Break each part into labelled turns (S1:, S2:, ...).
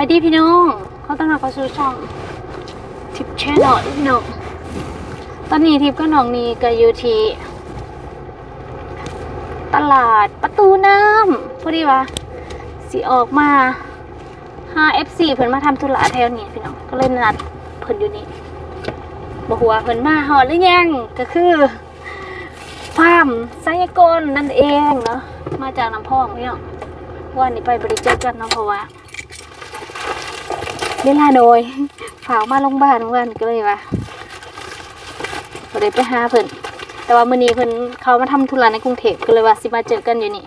S1: ายดีพี่น้อง เขาต้องรับเขาสู่ช่อง ทิปแชนแนลพี่น้องตอนนี้ทิปก็น้องนี่ก็อยู่ที่ตลาดประตูน้ำพอดีว่าสิออกมาหา FC เพิ่นมาทำธุระแถวนี้พี่น้อง ก็เลยนัดเพิ่นอยู่นี่บอกว่าเพิ่นมาหอดหรือยัง ก็คือฟาร์มไซยกลนั่นเองเนาะ มาจากน้ำพองพี่น้องวันนี้ไปบริจาคกันเนาะเพราะว่า เวลาโดยฝากมาโรงพยาบาลเมื่อวันก็เลยว่าบ่ได้ไปหาเพิ่นแต่ว่ามื้อนี้เพิ่นเขามาทำธุระในกรุงเทพก็เลยว่าสิมาเจอกันอยู่นี่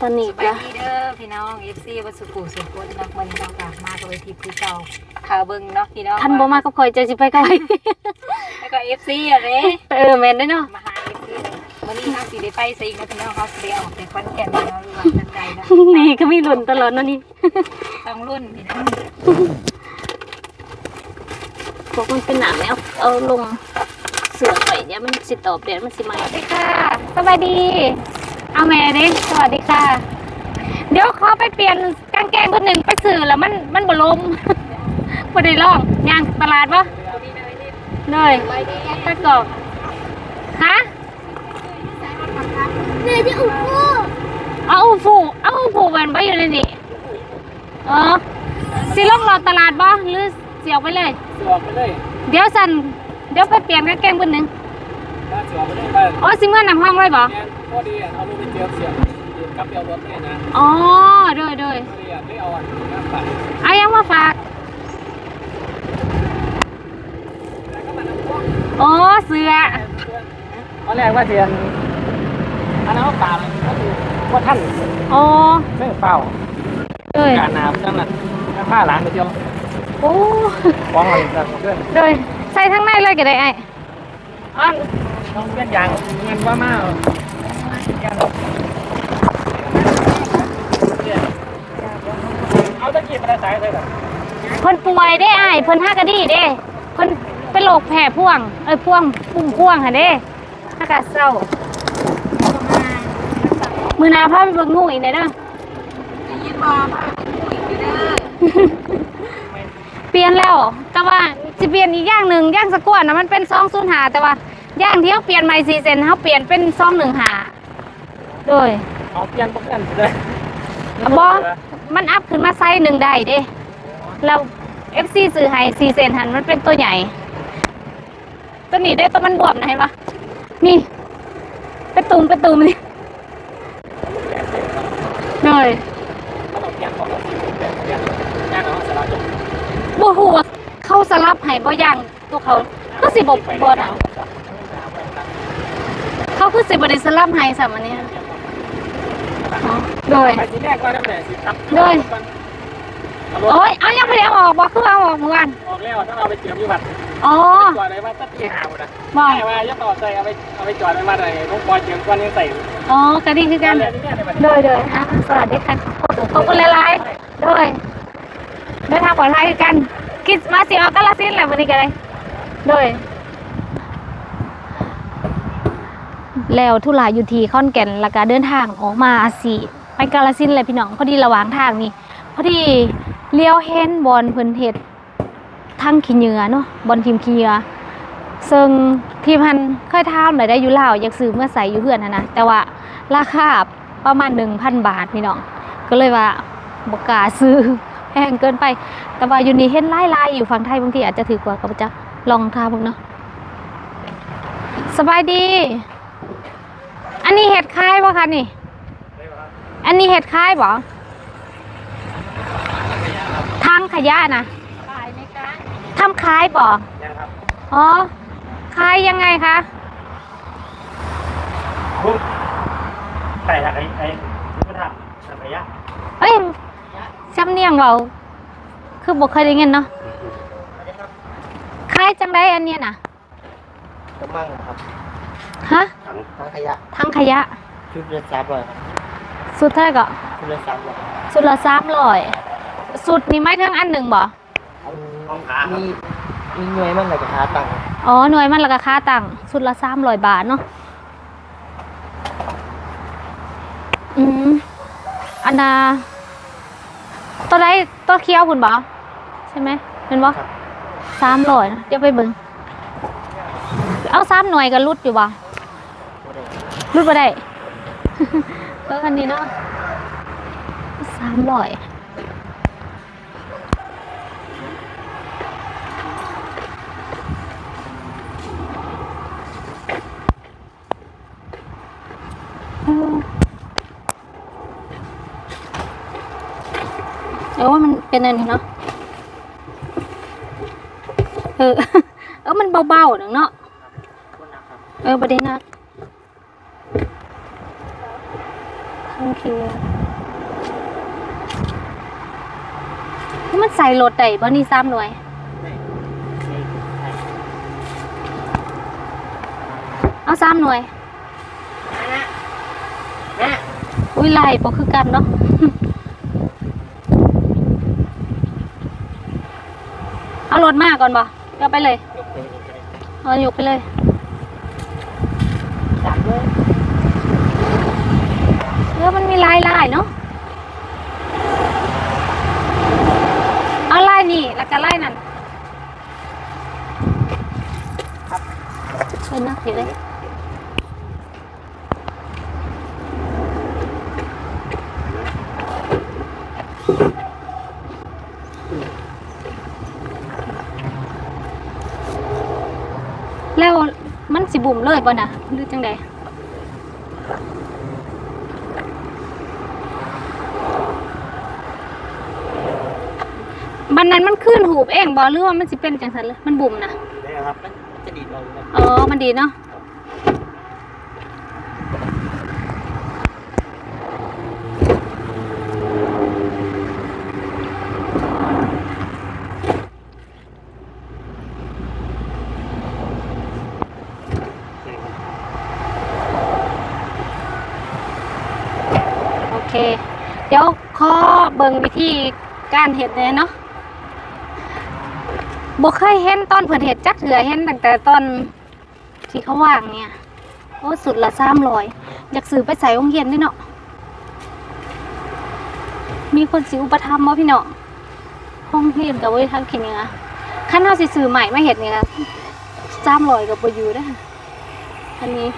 S1: ตอนนี้
S2: ไป
S1: ก็
S2: ดีเด้อพี่น้องเอฟซีวัดสุขุมสุขุมเนาะวันนี้เรากลับมากับเวทีผู้เก่าข่าวเบิ่งเนาะพี่น้อง
S1: คันบ่มากับข่อยจะสิไปกับไผ
S2: แล้วก็เอฟซีอะไร
S1: เออแม่นได้อเนาะ
S2: มาหาเอฟซี วันนี้เราสิได้ไปซิงนะพี่น้องเขาสิได้ออกไปคอนแก่นเนาะหรือว่าจังใดเนาะ
S1: นี่ก็มีลุ้นตลอดเนาะนี่
S2: ต้องรุ่นพี่น้อง
S1: พวกมันเป็นหนังแล้วเอาลงเสือไปเดี๋ยวมันสิตอบแดดมันสิไหมาสวัสดีค่ะสวัสดี เอาแม่เด้สวัสดีค่ะ เดี๋ยวขอไปเปลี่ยนกางเกงตัวหนึ่งไปสื่อแล้วมันมันบ่ลมบ่ได้ลองย่างตลาดปะเลยตะกอกฮะ เนี่ยที่อูฟูเอาอูฟูเอาอูฟูมันไปอยู่ในนี่อ๋อสิลงรอตลาดปะหรือเสียออกไปเลย
S3: สอบไปเลย
S1: เดี๋ยวสันเดี๋ยวไปเปลี่ยนกางเกงตัวหนึ่ง
S3: ถ้าสอบไปเลยบ้าน
S1: อ๋อสิเมื่อนำห้องไว้บ่
S3: แอนพอดีเอาลูกไปเจียบเสียบกับเดียวรถเนี่ยนะ
S1: อ๋อโดยโดย
S3: พอดีไม่เอาอันน้ำปั่น
S1: เอายังมาฝาก
S3: แล้วก็มาน้ำพ่วง
S1: อ๋อเสือ
S3: ตอนแรกว่าเทียน อันนั้นป่าเลยก็คือว่าท่าน
S1: อ๋อ
S3: ไม่เฝ้า
S1: โดย
S3: การน้ำจังนั้นผ้าหลานไปเที่ยว
S1: โอ้
S3: ฟ้องอะไรกันเพื่อน
S1: โดยใส่ทั้งในเลยก็ได้ไอ้
S3: อันต้องเปลี่ยนยางเงินว่ามาเอาตะกี้ไปได้สายเลยแบบ
S1: เพิ่นป่วยได้ไอ้เพิ่นห้ากะดีเด้เพิ่นเป็นโรคแพ้พ่วงเอ้ยพ่วงปุ่มพ่วงค่ะเด้อากาศเศร้า มือหนาพาไปเบิ่งงูอีกได้เด้อ
S2: ยินบ่มาคุยอยู่เด้อ
S1: เปลี่ยนแล้ว แต่ว่าจะเปลี่ยนอีกอย่างหนึ่งอย่างสะกวนนะมันเป็นซองศูนย์หาแต่ว่าอย่างที่เขาเปลี่ยนใหม่สี่เซนเขาเปลี่ยนเป็นซองหนึ่งหาโดย
S3: เอาเปลี่ยนปกติเลย
S1: บอมันอัพขึ้นมาไซส์หนึ่งได้เด้แล้วเอฟซีซื้อให้สี่เซนหันมันเป็นตัวใหญ่ ตัวนี้ได้ตัวมันบวมนะเห็นปะนี่ไปตุ่มไปตุ่มนี่โดย
S3: เขาต้องเปลี่ยนของเปลี่ยนเปลี่ยนงานเอาสลับจบ
S1: บูฮูว่าเขาสลับให้บ่ย่างตัวเขาก็สิบบบบดเอาเขาคือสิบได้สลับให้สามอันนี้โดย
S3: ไปทีแรกก็ได้แต่สิตับ
S1: ด้วยโอ้ยเอายังไม่ได้เอาออกบอกคือเอาออกเมื่อวาน
S3: ออกแล้วต้องเอาไปเจียมยู่บัด
S1: อ๋อ
S3: จอดเลยว่าตัดที่หาวนะ
S1: บอก
S3: ไม่ว่ายัดต่อใจเอาไปเอาไปจอดไปมาไหนลูกบอลเจียมก้อนยังใส่
S1: อ๋อกระดิ่งคือกัน
S3: เลยที่เนี่ยในบัด
S1: โดยโดยอะสวัสดีค่ะขอบคุณหลายๆโดยเดินทางปลอดภัยคือกันกิดมาสิออกกาลสินธุ์แหละวันนี้กันเลยโดยแล้วทุลาอยู่ที่ขอนแก่นแล้วก็เดินทางออกมาสิไปกาลสินธุ์เลยพี่น้องพอดีระหว่างทางนี่พอดีเลี้ยวเห็นบอลเพิ่นเฮ็ด ทางขี้เหนือเนาะบอลทีมขี้เหนือซึ่งที่พันเคยถามเลยได้อยู่ลาวอยากซื้อเมื่อใส่อยู่เพื่อนนะนะแต่ว่าราคาประมาณ1,000บาทพี่น้องก็เลยว่าบกาซื้อแพงเกินไป แต่ว่าอยู่นี่เห็นหลายๆอยู่ฝั่งไทยบางทีอาจจะถือกว่ากับจักลองทาบิ่งเนาะสบายดี อันนี้เห็ดคายป่ะคะนี่ อันนี้เห็ดคายปะทางขยะนะ ทำคายป่ะ
S3: นะครับ
S1: อ๋อคายยังไงคะ
S3: ปุ๊บใส่ถักไอ้ไอ้กระถางถักไอ้ยะ
S1: เอ้ยจำเนียงเรา คือบอกเคยได้เงินเนาะคายจังได้อันเนี้ยนะ
S4: กระมังครับ
S1: ฮะ
S4: ถังถังขยะ
S1: ทางขยะ
S4: ชุดละสามร้อยครับ
S1: สุดเท่าไหร่ก็
S4: ชุดละสามร้อย
S1: สุดละสามร้อยสุดนี่ไม่ทั้งอันหนึ่งบ่
S4: มีมีหน่วยมันอะไรกับหาตังค์
S1: อ๋อหน่วยมันราคาต่างสุดละสามร้อยบาทเนาะอืมอันนาตัวใดตัวเคี้ยวคุณบอใช่ไหมเป็นบอสามร้อยนะเดี๋ยวไปเบิ่งเอาสามหน่วยกันรุดอยู่บ่รุดมาได้ เอออันนี้เนาะสามร้อย เออว่ามันเป็นอันนี้เนาะ เออ เออมันเบาๆหนึ่งเนาะ เออประเด็นนะโอเคนี่มันใส่รถได้บ่นี่ซ้ำหน่วยเอาซ้ำหน่วย อุ้ยลายบ่คือกันเนาะเอารถมาก่อนบ่เอาไปเลยเอายกไปเลยเออมันมีลายลายเนาะเอาลายนี่แล้วก็ลายนั่นเออนะเดี๋ยวเลย แล้วมันสิบุ่มเลยบ่นะหรือจังใดบันนั้นมันขึ้นหูบเองบ่หรือว่ามันสิเป็นจังซั่นเลยมันบุ่มนะ
S4: ได้ครับ มันจะดีดลงครับ
S1: อ๋อ มันดีเนาะ เค เดี๋ยวขอเบิ่งวิธีการเห็ดเลยเนาะบ่เคยเห็นตอนเพิ่นเห็ดจักเถื่อเห็นตั้งแต่ตอนที่เขาว่างเนี่ย โอ้สุดละสามร้อยอยากซื้อไปใส่โรงเรียนด้วยเนาะมีคนสิอุปถัมภ์บ่พี่เนาะห้องเรียนกับไว้ทางคิดเนี่ยขั้นเฮาสิซื้อใหม่ไมาเห็ดเนี่ยสามร้อยกับบอยู่ด้อันนี้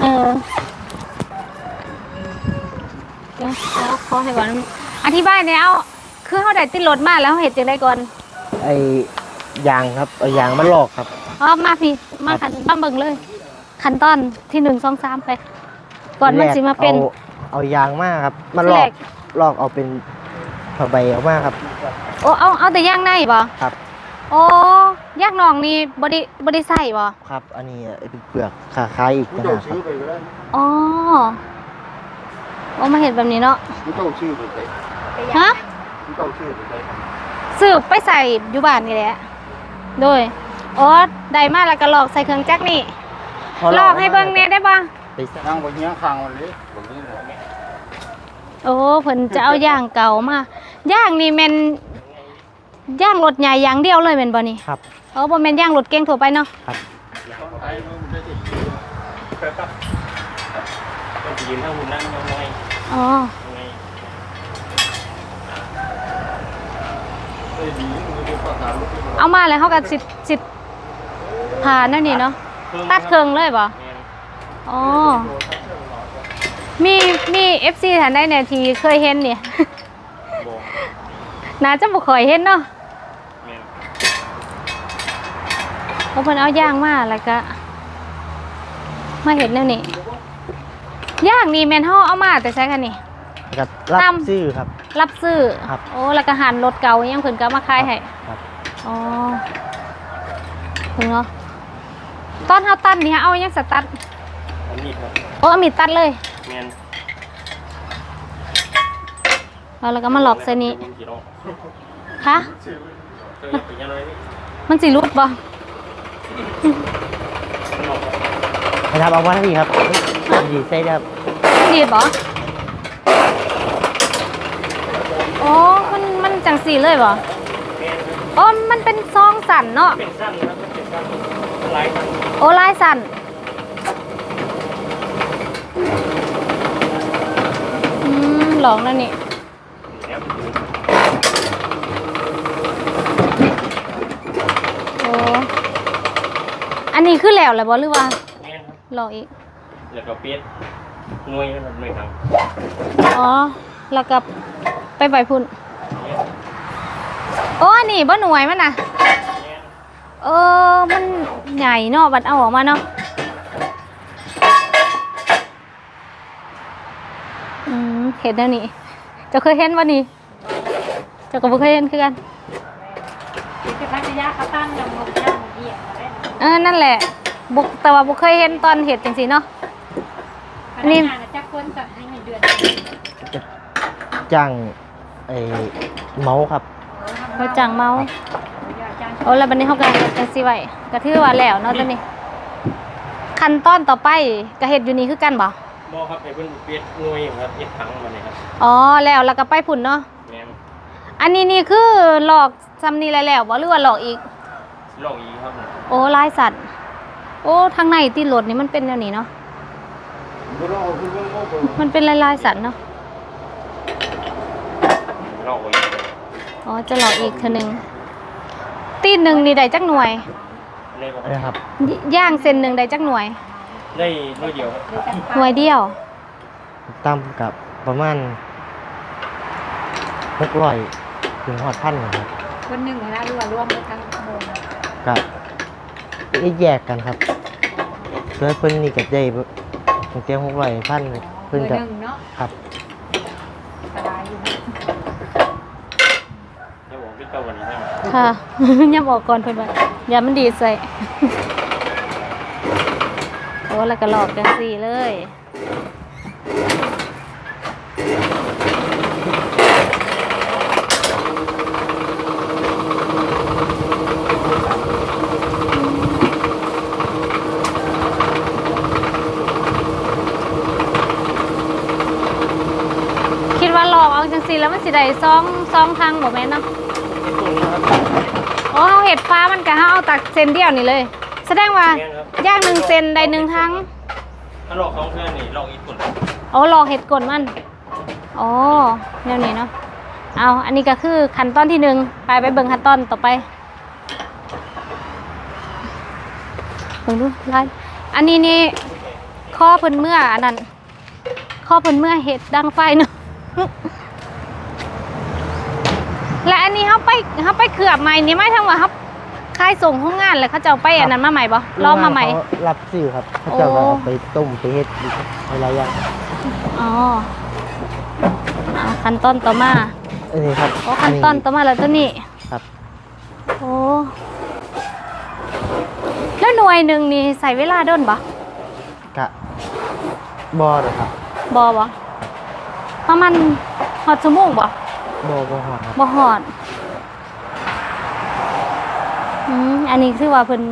S1: เออ เดี๋ยวเดี๋ยวขอให้ก่อน อธิบายเนี่ยเอาคือเขาได้ติดรถมาแล้วเขาเห็นจังได้ก่อน
S4: ไอ้ยางครับเอายางมาลอกครับ
S1: อ๋อ มาพี่ มาขันมาเบิ่งเลย ขั้นตอนที่หนึ่งสองสามไป ก่อนมันสิมาเป็น
S4: เอาเอายางมาครับมาล
S1: แร
S4: อก
S1: ก
S4: ลอกเอาเป็นผ้าใบออกมาครับ
S1: โอ้เอาเอาแต่ย่างในบ่
S4: ครับ
S1: โอ้ย่างนองนี่บ่ได้บ่ได้ใส่บ่
S4: ครับ อันนี้เป็นเปลือกขาคายอีกนะครับ
S1: อ๋อ โอ้มาเห็นแบบนี้เนาะ
S5: ไม่ต้องชื่อไปเลย
S1: ฮะ
S5: ไม่ต้องชื่อไปเลย
S1: สืบไปใส่อยู่บ้านนี่แหละโดยโอ้ได้มาแล้วก็ลอกใส่เครื่องจักรนี่
S4: พอ
S1: ลอกให้เบิ่งแหน่ได้บ่
S4: ไปใส่
S5: นั่งบนเนี้ยคางวันเลยบนนี้เลย
S1: โอ้เพิ่นจะเอาย่างเก่ามาย่างนี่แม่นย่างรถใหญ่อย่างเดียวเลยแม่นบ่นี่
S4: ครับ
S1: โอ้บ่แม่นย่างรถเก๋งทั่วไปเนาะ
S3: ยืนเท่าหุ่นนั่งยังไง
S1: อ๋อเอามาแล้วเขาก็สิสิผ่านนั่นนี่เนาะตัดเครื่องเลยบ่อ๋อมีมี FC ท่านใดเนี่ยที่เคยเห็นเนี่ยน่าจะบ่ค่อยเห็นเนาะเพราะเพิ่นเอาย่างมาแล้วก็มาเห็นแนวนี้ ย่างนี่แม่นเฮาเอามาแต่ใช้กันนี่
S4: ครับรับ
S1: ตำ
S4: ซื้อครับ
S1: รับซื้อ
S4: ครับ
S1: โอ้แล้วก็หันรถเก่าอิหยังเพิ่นก็เอามาขายให้
S4: ครับ
S1: อ๋อถึงเนาะตอนเฮาตัดนี่ฮะเอาอิหยังสตัด
S3: อันนี้ครับ
S1: โอ้เอามีดตัดเลย
S3: แมน
S1: แล้วเราก็มาหลอกใส่นี้
S3: กี่รอบ
S1: ฮะ
S3: เคยเป็นยังไง
S1: มันสิรุดบ่
S4: นะครับเอามาที่นี่ครับ ดีใส่ได้ครับ
S1: ดีบ่โอ้มันมันจังสีเลยบ่อ๋อมันเป็นซองสั่นเนาะ
S3: เป็นสั้นนะเป็นสั้นลายสั้น
S1: โอ้ลายสั่นอืมหลลองแล้วนี่โอ้อันนี้คือแล้วแหละบอหรือว่า
S4: แม่นครับ
S1: รออีก
S4: แล้วก็เปียดหน่วยนะครับหน่วยทาง
S1: อ๋อ แล้วก็ไปใบพุ่น โอ้อันนี่บ่หน่วยมันน่ะ เออ มันใหญ่เนาะบัดเอาออกมาเนาะอืมเห็นแล้วนี่เจะเคยเห็นวะนี่เจะก็บ่เคยเห็นคือกัน
S2: คือพัทยาเขาตั้งลำนกย่างเหี้ยมาได้
S1: เออ นั่นแหละบุแต่ว่าบุเคยเห็นตอนเห็ดจังสีเนาะ
S2: อันนี้จักคนกับให้เงินเดือน
S6: จ้างไอ้เมาส์ครับ
S1: เขาจังเมา
S2: อยากจ้าง
S1: โอ้แล้วบันนี้เขากำลังเฮ็ดจังสีไว้ก็ถือว่าแล้วเนาะตอนนี้ ขั้นตอนต่อไปก็เห็ดอยู่นี่คือกันบ่
S4: บ่ครับให้เพิ่นเปียดหน่วยครับเฮ็ดถังมาเลยครับ
S1: อ๋อแล้วแล้วก็ไปพุ่นเนาะ
S4: แม่น
S1: อันนี้นี่คือหลอกซ้ำนี่แล้วแล้วบ่หรือว่าหลอกอีก
S4: ลอกอีกครับ
S1: โอ้ลายสัตว์ โอ้ทางในที่รถนี่มันเป็นแนวนี้เนาะ มันเป็นลายลายๆสัตว์เนาะ
S4: ลอกอีก
S1: อ๋อจะหลอกอีกเทื่อหนึงตีนหนึ่งนี่ได้จักหน่วย
S4: ได้บ่
S6: นะครับ
S1: ย่างเส้นหนึ่งได้จักหน่วย
S4: ได้หน่วยเดียวครับ
S2: เดือนจัง
S1: หน่วยเดียว
S6: ตั้มกับประมาณหกร้อยถึงหอดพันนะครับ
S2: คนหนึ่งนะรวมรวมไปทั้งโมง
S6: กับนี่แยกกันครับเพื่อเพิ่นนี่กับได้ ตั้งแต่หกร้อยพันเพิ่น
S2: มือ
S6: กับ
S2: หนึ่งเนาะ
S6: ครับ
S2: สบายอยู่
S4: เดี๋ยวผมพี่เจ้าวันนี้ให้
S1: ค่ะย่ำออกก่อนเพิ่นว่าอย่ามันดีใส่โอ้แล้วก็หลอกจังสี่เลย คิดว่าหลอกเอาจัง สี่แล้วมันสิได้ซองซองทางบ่แม่นเนาะโอ้เอาเห็ดฟ้ามันกะเฮาเอาตักเซนเดียวนี่เลย แสดงว่า
S4: แม่นครับ
S1: ย่างหนึ่งเซนได้หนึ่งทั้ง
S4: ถ้าลอกสองเทื่อนี่ลอกอีกคน
S1: โอ้หลอกเห็ดกลมันอ๋อแนวนี้เนาะเอาอันนี้ก็คือขั้นตอนที่หนึ่งไปไปเบิ่งขั้นตอนต่อไปเบิ่งดูลายอันนี้นี่ข้อเพิ่นเมื่ออันนั้นข้อเพิ่นเมื่อเห็ดดังไฟเนาะและอั นนี้เขาไปเขาไปเขือบใหม่นี่ไม่ทั้งว่าเขาคายส่งห้องงานเลยเขาจะเอาไปอันนั้นมาใหม่บ่รอบมาใหม่
S6: เขรับซื้อครับเขาจะเอาไปต้มไปเฮ็ดอีกหลายอย่าง
S1: อ๋อเอาขั้นตอนต่อมา
S6: อันนี้ครับ
S1: โอ้ขั้นตอนต่อมาแล้วตัวนี้
S6: ครับ
S1: โอ้แล้วหน่วยหนึ่งนี่ใส่เวลาโด้นบ่
S6: กะบอเลยครับ
S1: บ่บ่ประมาณหอดชั่วโมงบ่
S6: บอบอหอดครับ
S1: บ่หอด อืมอันนี้คือว่าเพิ่น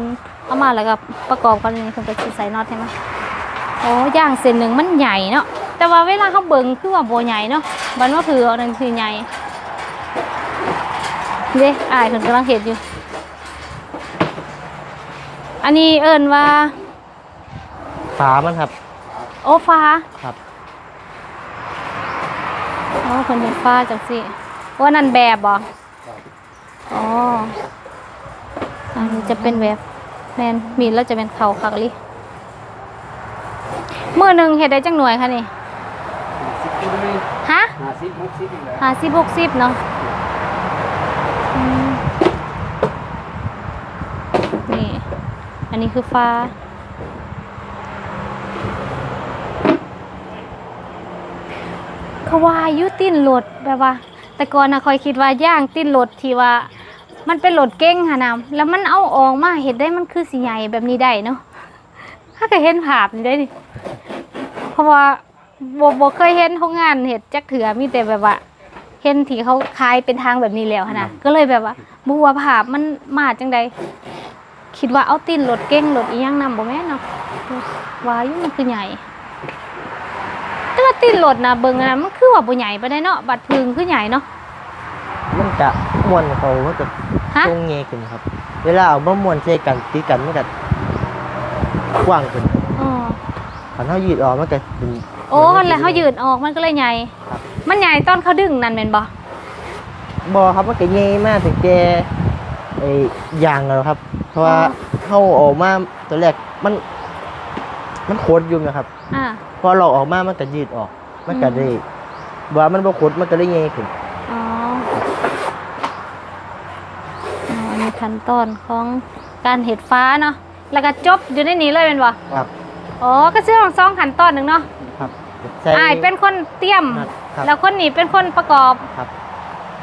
S1: เอามาแล้วก็ประกอบกันนี่เพิ่นก็สิใส่น็อตให้มันโอ้ย่างเส้นหนึ่งมันใหญ่เนาะแต่ว่าเวลาเขาเบิ่งคือว่าบ่ใหญ่เนาะบันว่าคือเอานั่นคือใหญ่เด้อายเพิ่นกำลังเฮ็ดอยู่ อันนี้เอิ้นว่า
S6: ฝามันครับ
S1: โอ้ฟ้า
S6: ครับ
S1: อ๋อเพิ่นเป็นฟ้าจังสิว่านั่นแบบบ่อ๋อ อันนี้จะเป็นแบบแมนมีดแล้วจะเป็นเข่าคักลิมือหนึ่งเห็ดได้จังหน่วยคะนี่ฮะ
S5: ห้าสิบหกสิบนี่แหละ
S1: ห้าสิบหกสิบเนาะอืมนี่ อันนี้คือฟ้าเขาว่าอยุตินรถแบบว่า แต่ก่อนนะคอยคิดว่าย่างตินรถที่ว่า มันเป็นรถเก้งหะนะแล้วมันเอาออกมาเห็ดได้มันคือสีใหญ่แบบนี้ได้เนาะถ้าเคยเห็นภาพนี่ได้ดิเพราะว่าบโบเคยเห็นโรงงานเห็ดจักเถือมีแต่แบบว่าเห็นที่เขาคายเป็นทางแบบนี้แล้วหั้นนะก็เลยแบบว่าบัวาภาพมันมาจังใดคิดว่าเอาตินรถเก้งรถอีหยังนำบ่แม่นเนาะว่าอยู่มันคือใหญ่แต่ว่าติดรถนะเบิ่งอันนะมันคือว่าบ่ใหญ่ปานใดเนาะบัดพึงคือใหญ่เนาะ
S6: มันจะม้วนเขามันจะ
S1: ฮะ
S6: ตรงเงยขึ้นครับ เวลาเอามาม้วนใส่กันติดกันมันก็กว้างขึ้น
S1: อ๋อ
S6: คันเฮายืดออกมันก็เป็น
S1: โอ้แล้วเขายืดออกมันก็เลยใหญ่
S6: ครับ
S1: มันใหญ่ตอนเขาดึงนั่นแม่นบ่
S6: บอครับมันก็ใหญ่มากถึงแกไอ้ยางแล้วครับ เพราะว่าเข้าออกมาตัวแรกมัน มันโคตรอยู่นะครับ
S1: อ่า
S6: พอเราออกมามันก็ยืดออก มันก็
S1: อืม
S6: ได้ว่ามันบ่โคตรมันก็ได้ใหญ่ขึ้น
S1: อ๋ออ๋ออันนี้ ขั้นตอนของการเห็ดฟ้าเนาะแล้วก็จบอยู่ในนี้เลยเป็นบ่
S6: ครับ
S1: อ๋อก็ชื่อของสองขั้นตอนหนึ่งเนาะ
S6: ครับใส่
S1: อ่ายเป็นคนเตรียม
S6: ครับ
S1: แล้วคนนี้เป็นคนประกอบ
S6: ครับ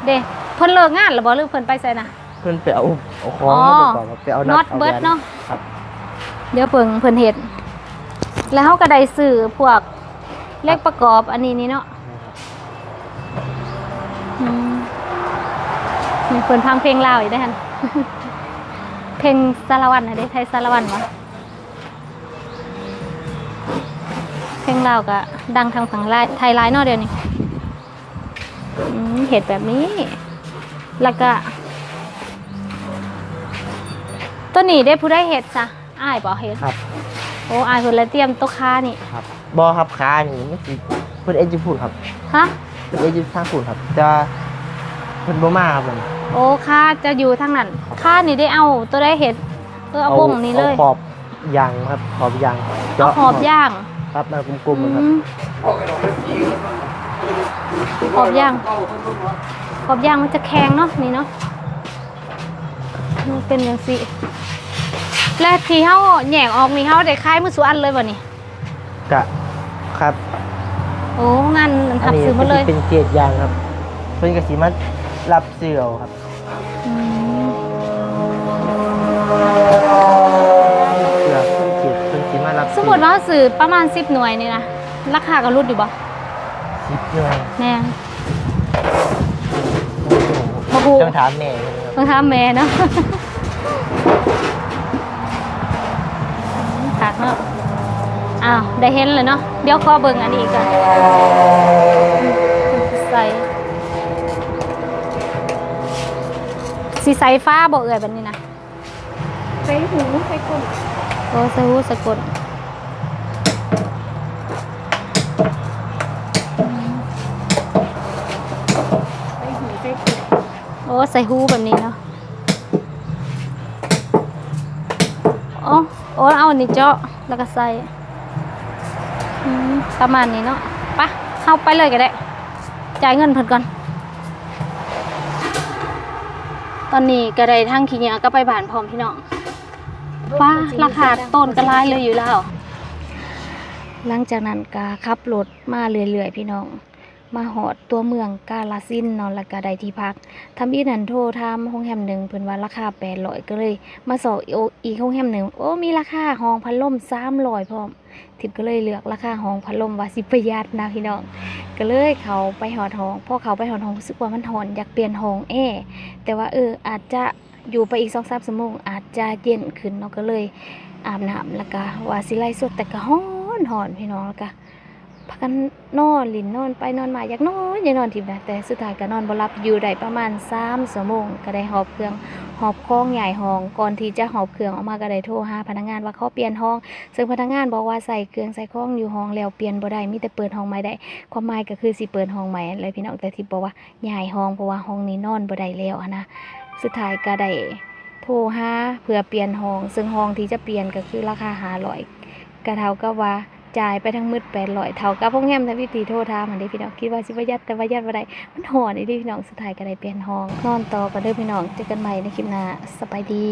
S1: เด้เพิ่นเลิกงานหรือบ่หรือเพิ่นไปไสนะ
S6: เพิ่นไปเอาเอาของ
S1: อ๋อ
S6: มาประกอบครับไปเอา
S1: น็
S6: น็
S1: อ
S6: อ
S1: ต
S6: ตเอา
S1: เบิด
S6: แหวน
S1: เนาะ
S6: ครับ
S1: เดี๋ยวเพิ่งเพิ่นเฮ็ดแล้วเฮาก็ได้ซื้อพวกเลขประกอบอันนี้นี่เนาะอืมมีเพิ่นฟังเพลงลาวอีกได้อหั่น เพลงสารวันน่ะได้ไทยสารวันวะเพลงลาวก็ดังทางฝั่งลายไทยหลายเนาะเดี๋ยวนี้อืมเห็ดแบบนี้ แล้วก็ตัวนี้ได้ผู้ได้เห็ดจ้ะอ้ายบ่เห็ด
S6: ครับ
S1: โอ้อายเพิ่นเลยเตรียมโต๊ะค้านี่
S6: ครับบอครับขานี่มันสิเพิ่นเอ็นจิพูดครับ
S1: ฮะ
S6: เพิ่นเอ็นจิทางพูดครับ จะเพิ่นบ่มาครับผม
S1: โอ้ค้าจะอยู่ทางนั้นค้านี่ได้เอาตัวได้เห็ดเออเอาบงนี่เลย
S6: อาขอบยางครับขอบยาง
S1: เอาหอบย่าง
S6: ครับมากลมๆนะครับ
S1: อืมขอบย่าง ขอบย่างมันจะแข็งเนาะนี่เนาะมันเป็นอย่างสิและที่เฮาแหยกออกนี่เฮาได้คายมือสุอันเลยบ่นี่
S6: กะครับ
S1: โอ้งานมัน
S6: อัน
S1: ทับ
S6: นี้
S1: ซื้อหมาเลย
S6: เป็นเกรดยางครับเพิ่นก็สิมา รับซื้อเอาครับ
S1: อืม
S6: เพื่อเพิ่นเกรดเพิ่นสิมารับ
S1: สมมติว่าเราซื้อประมาณ 10 หน่วยนี่นะราคาก็ลดอยู่บ่
S6: สิบหน่วย
S1: แน่บ่ฮู้
S6: ต้องถามแม่เลยครับ
S1: ต้องถามแม่เนาะคักเนาะอ้าวได้เห็นเลยเนาะเดี๋ยวขอเบิ่งอันนี้อีกก่อนใส่ สีใสฟ้าบ่เอ่ยแบบนี้นะ
S2: ใส่หูใส่ก้น
S1: โอ้ใส่หูสะกดโอ้ใส่หูแบบนี้เนาะโอ้โอ้เอาอันนี้เจาะแล้วก็ใส่อืมประมาณนี้เนาะไปะเข้าไปเลยก็ได้ จ่ายเงินเพิ่นก่อน ตอนนี้ก็ได้ทั้งขี้เหนียวก็ไปบ้านพร้อมพี่น้องป้าราคาต้นก็หลายเลยอยู่แล้ว หลังจากนั้นก็ขับรถมาเรื่อยๆพี่น้อง มาหอดตัวเมืองกาลาสินนอนล้วก็ไดที่พักทำอีนันโทรทำห้องแฮมหนึ่งเพิ่นว่าราคาแปดร้อยก็เลย มาสอบอีกห้องแฮมหนึ่งโอ้มีราคาห้องพัดลมสามร้อยพร้อมทิพก็เลยเลือกราคาห้องพัดลมว่าสิประหยัดนะพี่น้องก็เลยเขาไปหอดห้องพอเขาไปหอดห้องรู้สึกว่ามันหอนอยากเปลี่ยนห้องแอร์แต่ว่าเอออาจจะอยู่ไปอีกสองสามชั่วโมงอาจจะเย็นขึ้นเนาะก็เลยอาบน้ำแล้วก็ว่าสิไล่สดแต่ก็ฮ้อนหอนพี่น้องแล้วก็ พากันนอนลินนอนไปนอนมาอยากนอนอยากนอนทิพย์นะแต่สุดท้ายก็นอนบ่หลับอยู่ได้ประมาณ3ชั่วโมงก็ได้หอบเครื่องหอบคล้องใหญ่ห้องก่อนที่จะหอบเครื่องออกมาก็ได้โทรหาพนักงานว่าเขาเปลี่ยนห้อง ซึ่งพนักงานบอกว่าใส่เครื่องใส่คล้องอยู่ห้องแล้วเปลี่ยนบ่ได้มีแต่เปิดห้องใหม่ได้ ความหมายก็คือสิเปิดห้องใหม่เลยพี่น้องแต่ที่บอกว่าย้ายห้องเพราะว่าห้องนี้นอนบ่ได้แล้วนะสุดท้ายก็ได้โทรหาเพื่อเปลี่ยนห้อง ซึ่งห้องที่จะเปลี่ยนก็คือราคาหาร้อยกระเท่ากับว่า จ่ายไปทั้งมืดแปดลอยเท่ากับพวกแงมทวิตีโทษทามันนี้พี่น้องคิดว่าสิประยัดแต่ว่ายัดอะได้มันหอนไอ้ดิพี่น้องสุดท้ายก็ได้เปลี่ยนห้องนอนต่อกันเด้อพี่น้องเจอกันใหม่ในคลิปหน้าสบายดี